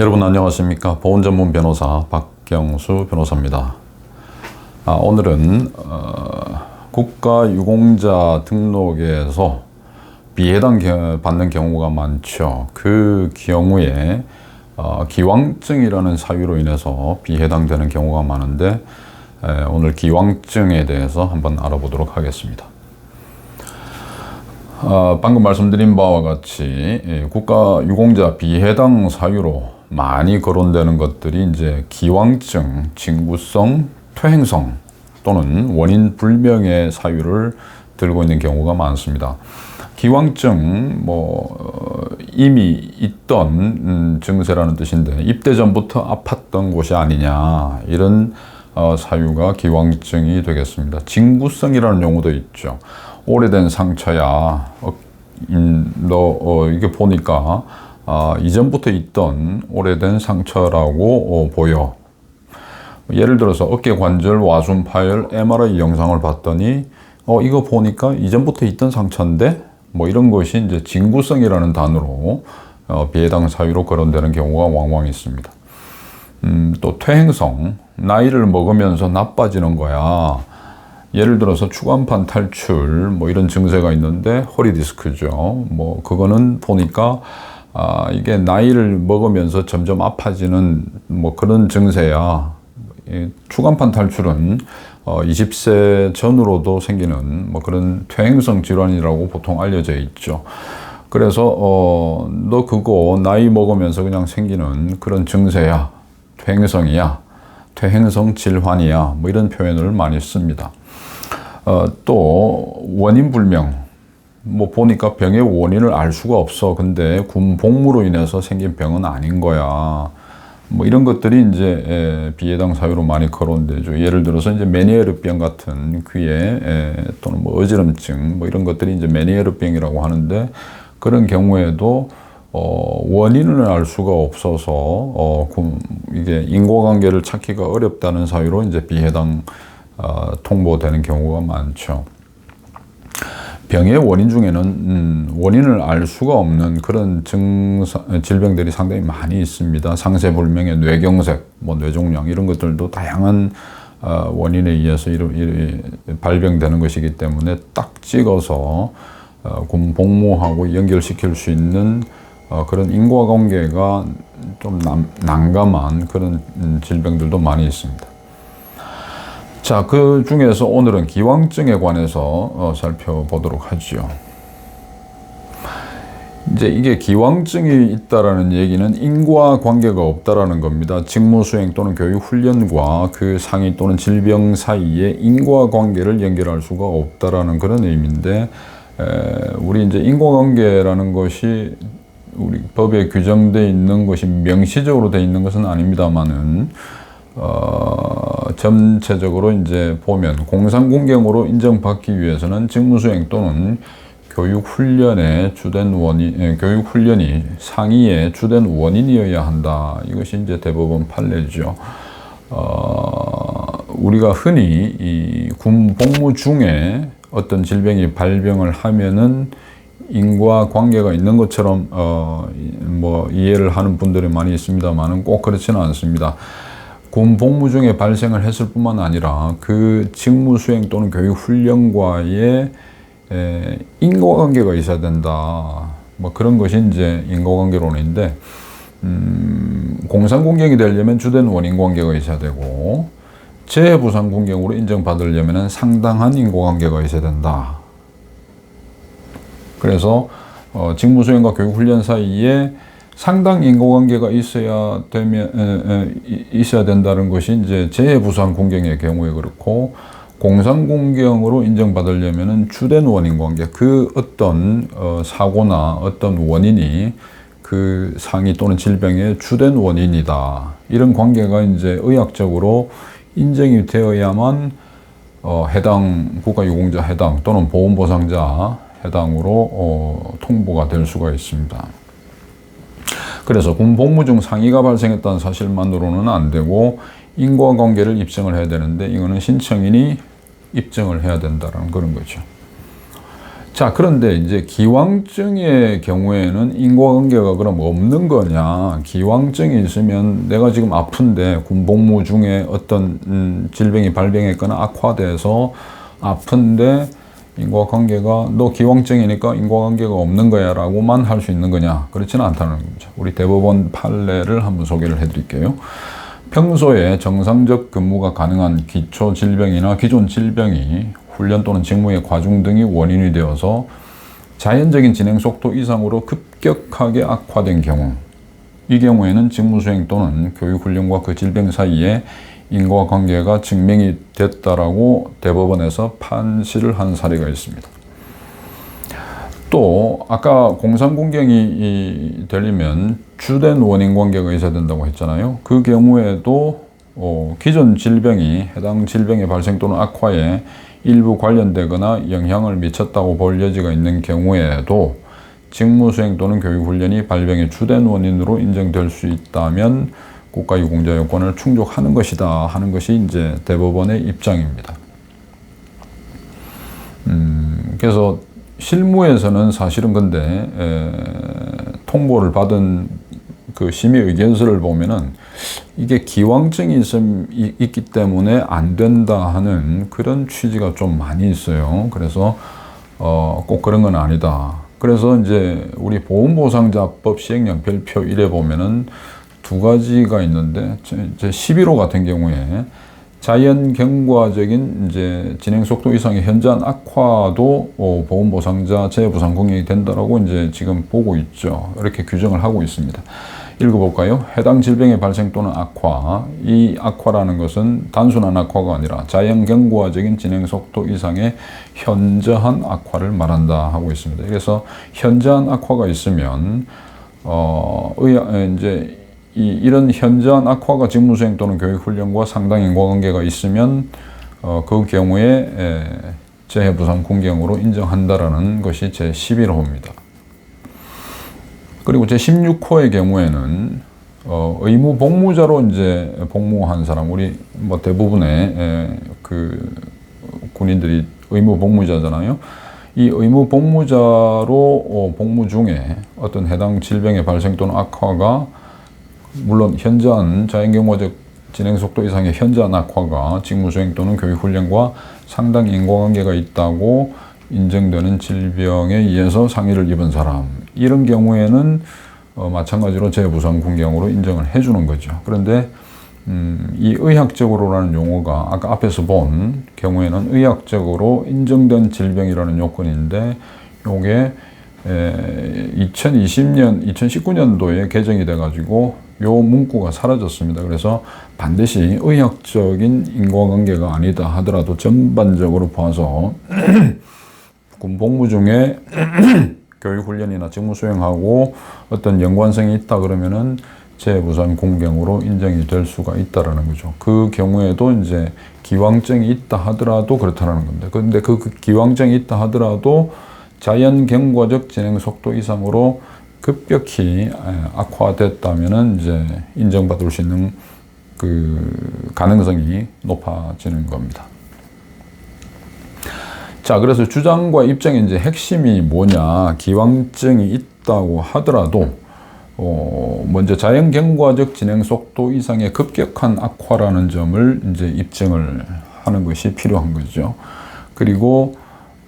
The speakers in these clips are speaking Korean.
여러분 안녕하십니까 보험 전문 변호사 박경수 변호사입니다. 아, 오늘은 어, 국가 유공자 등록에서 비해당 겨- 받는 경우가 많죠. 그 경우에 어, 기왕증이라는 사유로 인해서 비해당되는 경우가 많은데 에, 오늘 기왕증에 대해서 한번 알아보도록 하겠습니다. 아, 방금 말씀드린 바와 같이 예, 국가 유공자 비해당 사유로 많이 거론되는 것들이 이제 기왕증, 징구성, 퇴행성 또는 원인 불명의 사유를 들고 있는 경우가 많습니다. 기왕증 뭐 어, 이미 있던 음, 증세라는 뜻인데 입대 전부터 아팠던 곳이 아니냐 이런 어, 사유가 기왕증이 되겠습니다. 징구성이라는 용어도 있죠. 오래된 상처야. 어, 음, 너 어, 이게 보니까 아, 이전부터 있던 오래된 상처라고 어, 보여. 예를 들어서 어깨 관절 와순 파열 MRI 영상을 봤더니 어 이거 보니까 이전부터 있던 상처인데 뭐 이런 것이 이제 진구성이라는 단어로 어, 비해당 사유로 거론되는 경우가 왕왕 있습니다. 음, 또 퇴행성 나이를 먹으면서 나빠지는 거야. 예를 들어서 추간판 탈출 뭐 이런 증세가 있는데 허리 디스크죠. 뭐 그거는 보니까 아 이게 나이를 먹으면서 점점 아파지는 뭐 그런 증세야. 이 추간판 탈출은 어 20세 전후로도 생기는 뭐 그런 퇴행성 질환이라고 보통 알려져 있죠. 그래서 어 너 그거 나이 먹으면서 그냥 생기는 그런 증세야. 퇴행성이야. 퇴행성 질환이야. 뭐 이런 표현을 많이 씁니다. 어, 또 원인 불명. 뭐 보니까 병의 원인을 알 수가 없어. 근데 군 복무로 인해서 생긴 병은 아닌 거야. 뭐 이런 것들이 이제 에, 비해당 사유로 많이 거론되죠. 예를 들어서 이제 메니에르병 같은 귀에 에, 또는 뭐 어지럼증 뭐 이런 것들이 이제 메니에르병이라고 하는데 그런 경우에도 어, 원인을 알 수가 없어서 어, 군- 이게 인과관계를 찾기가 어렵다는 사유로 이제 비해당 어, 통보되는 경우가 많죠. 병의 원인 중에는 음, 원인을 알 수가 없는 그런 증상, 질병들이 상당히 많이 있습니다. 상세불명의 뇌경색, 뭐 뇌종양 이런 것들도 다양한 어, 원인에 의해서 이르, 이르, 발병되는 것이기 때문에 딱 찍어서 어, 군 복무하고 연결시킬 수 있는 어, 그런 인과관계가 좀 남, 난감한 그런 음, 질병들도 많이 있습니다. 자, 그 중에서 오늘은 기왕증에 관해서 어, 살펴보도록 하지요. 이제 이게 기왕증이 있다라는 얘기는 인과 관계가 없다라는 겁니다. 직무 수행 또는 교육 훈련과 그 상위 또는 질병 사이에 인과 관계를 연결할 수가 없다라는 그런 의미인데 에, 우리 이제 인과 관계라는 것이 우리 법에 규정되어 있는 것이 명시적으로 되어 있는 것은 아닙니다만은 어, 전체적으로 이제 보면 공상공경으로 인정받기 위해서는 직무수행 또는 교육훈련의 주된 원인, 예, 교육훈련이 상위의 주된 원인이어야 한다. 이것이 이제 대법원 판례죠. 어, 우리가 흔히 이군 복무 중에 어떤 질병이 발병을 하면은 인과 관계가 있는 것처럼 어, 이- 뭐 이해를 하는 분들이 많이 있습니다만은 꼭 그렇지는 않습니다. 군 복무 중에 발생을 했을 뿐만 아니라 그 직무 수행 또는 교육 훈련과의 에, 인과관계가 있어야 된다. 뭐 그런 것이 이제 인과관계론인데 음, 공상 공경이 되려면 주된 원인 관계가 있어야 되고 재해 부상 공경으로 인정받으려면 상당한 인과관계가 있어야 된다. 그래서 어, 직무 수행과 교육 훈련 사이에 상당 인과관계가 있어야 되면 에, 에, 이- 있어야 된다는 것이 이제 재해 부상 공경의 경우에 그렇고 공상 공경으로 인정받으려면은 주된 원인 관계 그 어떤 어, 사고나 어떤 원인이 그 상위 또는 질병의 주된 원인이다 이런 관계가 이제 의학적으로 인정이 되어야만 어, 해당 국가유공자 해당 또는 보험보상자 해당으로 어, 통보가 될 수가 있습니다. 그래서 군 복무 중 상해가 발생했다는 사실만으로는 안 되고 인과관계를 입증을 해야 되는데 이거는 신청인이 입증을 해야 된다는 그런 거죠. 자, 그런데 이제 기왕증의 경우에는 인과관계가 그럼 없는 거냐? 기왕증이 있으면 내가 지금 아픈데 군복무 중에 어떤 음, 질병이 발병했거나 악화돼서 아픈데 인과관계가 너 기왕증이니까 인과관계가 없는 거야 라고만 할 수 있는 거냐? 그렇지는 않다는 겁니다. 우리 대법원 판례를 한번 소개를 해드릴게요. 평소에 정상적 근무가 가능한 기초 질병이나 기존 질병이 훈련 또는 직무의 과중 등이 원인이 되어서 자연적인 진행 속도 이상으로 급격하게 악화된 경우, 이 경우에는 직무 수행 또는 교육 훈련과 그 질병 사이에 인과 관계가 증명이 됐다라고 대법원에서 판시를 한 사례가 있습니다. 또 아까 공상공경이 되려면 주된 원인 관계가 있어야 된다고 했잖아요. 그 경우에도 어, 기존 질병이 해당 질병의 발생 또는 악화에 일부 관련되거나 영향을 미쳤다고 볼 여지가 있는 경우에도 직무 수행 또는 교육 훈련이 발병의 주된 원인으로 인정될 수 있다면 국가 유공자 요건을 충족하는 것이다 하는 것이 이제 대법원의 입장입니다. 음, 그래서 실무에서는 사실은 근데 에, 통보를 받은 그 심의 의견서를 보면은 이게 기왕증이 있음, 있기 때문에 안 된다 하는 그런 취지가 좀 많이 있어요. 그래서 어, 꼭 그런 건 아니다. 그래서 이제 우리 보험보상자법 시행령 별표 1에 보면은 두 가지가 있는데 제 11호 같은 경우에 자연 경과적인 이제 진행 속도 이상의 현저한 악화도 어, 보험 보상자 재부상 공격이 된다라고 이제 지금 보고 있죠. 이렇게 규정을 하고 있습니다. 읽어볼까요? 해당 질병의 발생 또는 악화. 이 악화라는 것은 단순한 악화가 아니라 자연 경과적인 진행 속도 이상의 현저한 악화를 말한다 하고 있습니다. 그래서 현저한 악화가 있으면 어, 의, 이제 이, 이런 현저한 악화가 직무수행 또는 교육훈련과 상당 인과관계가 있으면 어, 그 경우에 에, 재해부상 공경으로 인정한다라는 것이 제11호입니다. 그리고 제16호의 경우에는 어, 의무 복무자로 이제 복무한 사람, 우리 뭐 대부분의 에, 그 군인들이 의무 복무자잖아요. 이 의무 복무자로 어, 복무 중에 어떤 해당 질병의 발생 또는 악화가 물론 현저한 자연경과적 진행 속도 이상의 현저한 악화가 직무수행 또는 교육훈련과 상당 인과관계가 있다고 인정되는 질병에 의해서 상해를 입은 사람 이런 경우에는 어, 마찬가지로 재부상 군경으로 인정을 해주는 거죠. 그런데 음, 이 의학적으로라는 용어가 아까 앞에서 본 경우에는 의학적으로 인정된 질병이라는 요건인데 요게 에, 2020년, 2019년도에 개정이 돼가지고 요 문구가 사라졌습니다. 그래서 반드시 의학적인 인과관계가 아니다 하더라도 전반적으로 봐서 군 복무 중에 교육 훈련이나 직무 수행하고 어떤 연관성이 있다 그러면은 재부산 공경으로 인정이 될 수가 있다라는 거죠. 그 경우에도 이제 기왕증이 있다 하더라도 그렇다는 겁니다. 그런데 그 기왕증이 있다 하더라도 자연 경과적 진행 속도 이상으로 급격히 악화됐다면은 이제 인정받을 수 있는 그 가능성이 높아지는 겁니다. 자, 그래서 주장과 입장의 이제 핵심이 뭐냐, 기왕증이 있다고 하더라도, 어, 먼저 자연 경과적 진행 속도 이상의 급격한 악화라는 점을 이제 입증을 하는 것이 필요한 거죠. 그리고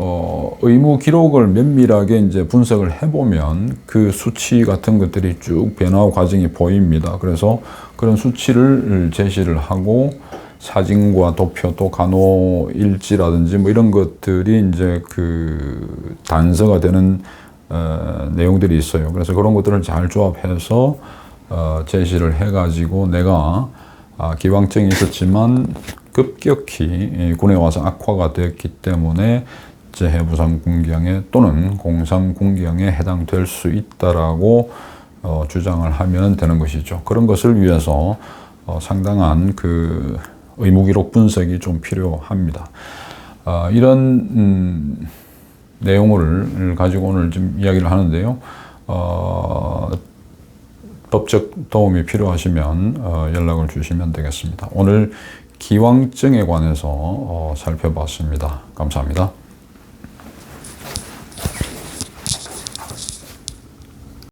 어, 의무 기록을 면밀하게 이제 분석을 해보면 그 수치 같은 것들이 쭉 변화 과정이 보입니다. 그래서 그런 수치를 제시를 하고 사진과 도표 또 간호 일지라든지 뭐 이런 것들이 이제 그 단서가 되는 어, 내용들이 있어요. 그래서 그런 것들을 잘 조합해서 어, 제시를 해가지고 내가 아, 기왕증이 있었지만 급격히 군에 와서 악화가 되었기 때문에 재해부상 공경에 또는 공상 공경에 해당될 수 있다라고 어, 주장을 하면 되는 것이죠. 그런 것을 위해서 어, 상당한 그 의무기록 분석이 좀 필요합니다. 어, 이런 음, 내용을 가지고 오늘 좀 이야기를 하는데요. 어, 법적 도움이 필요하시면 어, 연락을 주시면 되겠습니다. 오늘 기왕증에 관해서 어, 살펴봤습니다. 감사합니다.